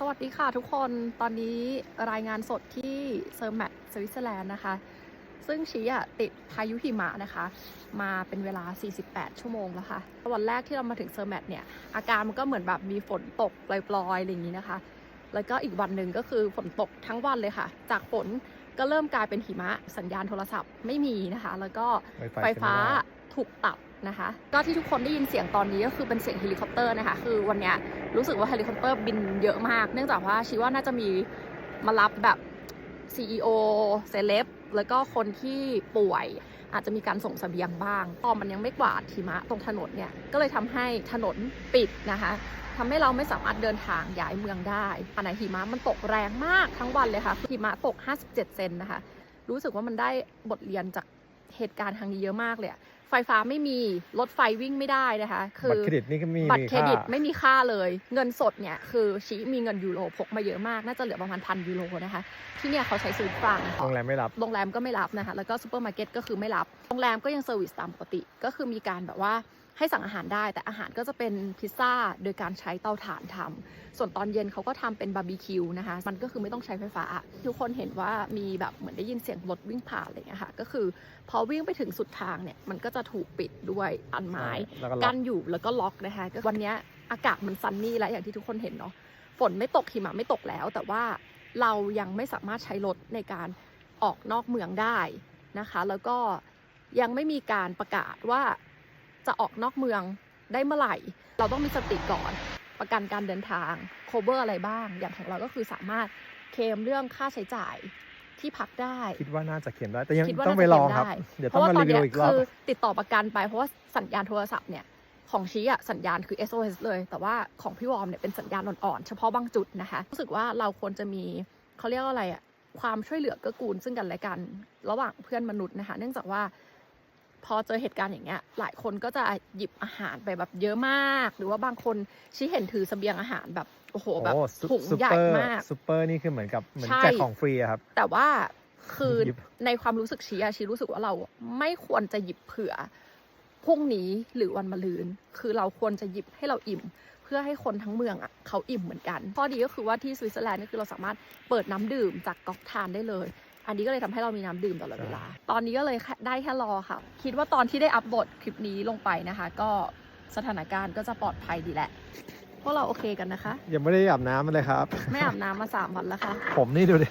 สวัสดีค่ะทุกคนตอนนี้รายงานสดที่เซอร์แมตสวิตเซอร์แลนด์นะคะ ซึ่งชีอะติดพายุหิมะนะคะ มาเป็นเวลา 48 ชั่วโมงแล้วค่ะ วันแรกที่เรามาถึงเซอร์แมตเนี่ยอาการมันก็เหมือนแบบมีฝนตกปลอยๆอะไรอย่างนี้นะคะ แล้วก็อีกวันหนึ่งก็คือฝนตกทั้งวันเลยค่ะ จากฝน ก็เริ่มกลายเป็นหิมะสัญญาณโทรศัพท์ไม่มีนะคะ แล้วก็ไฟฟ้าถูกตัดนะคะ ก็ที่ทุกคนได้ยินเสียงตอนนี้ก็คือเป็นเสียงเฮลิคอปเตอร์นะคะ คือวันเนี้ยรู้สึกว่าเฮลิคอปเตอร์บินเยอะมาก เนื่องจากว่าชีว่าน่าจะมีมารับแบบ CEO เซเลบแล้วก็คนที่ป่วย อาจจะมีการส่งเสบียงบ้างตอนมันยังไม่กวาดหิมะตรงถนนเนี่ยก็เลยทำให้ถนนปิดนะคะทำให้เราไม่สามารถเดินทางย้ายเมืองได้ขณะหิมะมันตกแรงมากทั้งวันเลยค่ะหิมะตก 57 เซนนะคะ รู้สึกว่ามันได้บทเรียนจาก เหตุการณ์ทางนี้เยอะมากเลยอะไฟฟ้าไม่มีรถไฟวิ่งไม่ได้นะคะ คืบัตอรเครดิตนี่ก็มีบัตรเครดิตมีไม่มีค่าเลย เงินสดเนี่ยคือชีมีเงินยูโรพกมาเยอะมาก น่าจะเหลือประมาณพันยูโรนะคะ ที่เนี่ยเขาใช้ซื้อฟรังค่าโรงแรมไม่รับโรงแรมก็ไม่รับนะคะ แล้วก็ซูเปอร์มาร์เก็ตก็คือไม่รับโรงแรมก็ยังเซอร์วิสตามปกติก็คือมีการแบบว่า ให้สั่งอาหารได้ แต่อาหารก็จะเป็นพิซซ่าโดยการใช้เตาถ่านทำส่วนตอนเย็นเขาก็ทำเป็นบาร์บีคิวนะคะ มันก็คือไม่ต้องใช้ไฟฟ้า ทุกคนเห็นว่ามีแบบเหมือนได้ยินเสียงรถวิ่งผ่านอะไรอย่างเงี้ยค่ะ ก็คือพอวิ่งไปถึงสุดทางเนี่ย มันก็จะถูกปิดด้วยอันไม้แล้วก็ล็กัอกนอยู่แล้วก็ล็อกนะคะก็วันเนี้ยอากาศมันซันนี่แล้วอย่างที่ทุกคนเห็นเนาะ ฝนไม่ตกหิมะไม่ตกแล้ว แต่ว่าเรายังไม่สามารถใช้รถในการออกนอกเมืองได้นะคะ แล้วก็ยังไม่มีการประกาศว่า จะออกนอกเมืองได้เมื่อไหร่ เราต้องมีสติก่อน ประกันการเดินทาง โคเ e อร์อะไรบ้าง อย่างของเราก็คือสามารถเคลมเรื่องค่าใช้จ่ายที่พักได้ คิดว่าน่าจะเขียนได้ แต่ยังคิดว่าต้องไปน่าจะลองครับเขียนได้เดี๋ยวเพต้องราะว่ามาตอนรีวิเนี้วยอีกรอบคือติดต่อประกันไปเพราะว่าสัญญาณโทรศัพท์เนี่ยของชี้อะสัญญาณคือ SOS เลย แต่ว่าของพี่วอร์มเนี่ยเป็นสัญญาณอ่อนๆเฉพาะบางจุดนะคะรู้สึกว่าเราควรจะมีเขาเรียกว่าอะไรอะความช่วยเหลือเกื้อกูลซึ่งกันและกัน ระหว่างเพื่อนมนุษย์นะคะ เนื่องจากว่า พอเจอเหตุการณ์อย่างเงี้ย หลายคนก็จะหยิบอาหารไปแบบเยอะมาก หรือว่าบางคนชี้เห็นถือเสบียงอาหารแบบโอ้โหแบบโอ้ซุถุงซุปใหญ่เปอร์มากซูเปอร์นี่คือเหมือนกับเหมือนใช่แจกของฟรีอะครับ แต่ว่าคือหยิบในความรู้สึกชี้อะชี้รู้สึกว่าเราไม่ควรจะหยิบเผื่อพรุ่งนี้หรือวันมะรืน คือเราควรจะหยิบให้เราอิ่ม เพื่อให้คนทั้งเมืองอะเขาอิ่มเหมือนกันข้อดีก็คือว่าที่สวิตเซอร์แลนด์ก็คือเราสามารถเปิดน้ำดื่มจากก๊อกทานได้เลย อันนี้ก็เลยทำให้เรามีน้ำดื่มตลอดเวลา ตอนนี้ก็เลยแค่ได้แค่รอค่ะ คิดว่าตอนที่ได้อัปโหลดคลิปนี้ลงไปนะคะ ก็สถานการณ์ก็จะปลอดภัยดีแหละพวกเราโอเคกันนะคะ ยังไม่ได้อาบน้ำเลยครับ ไม่อาบน้ำมาสามวันแล้วค่ะ ผมนี่ดูดิ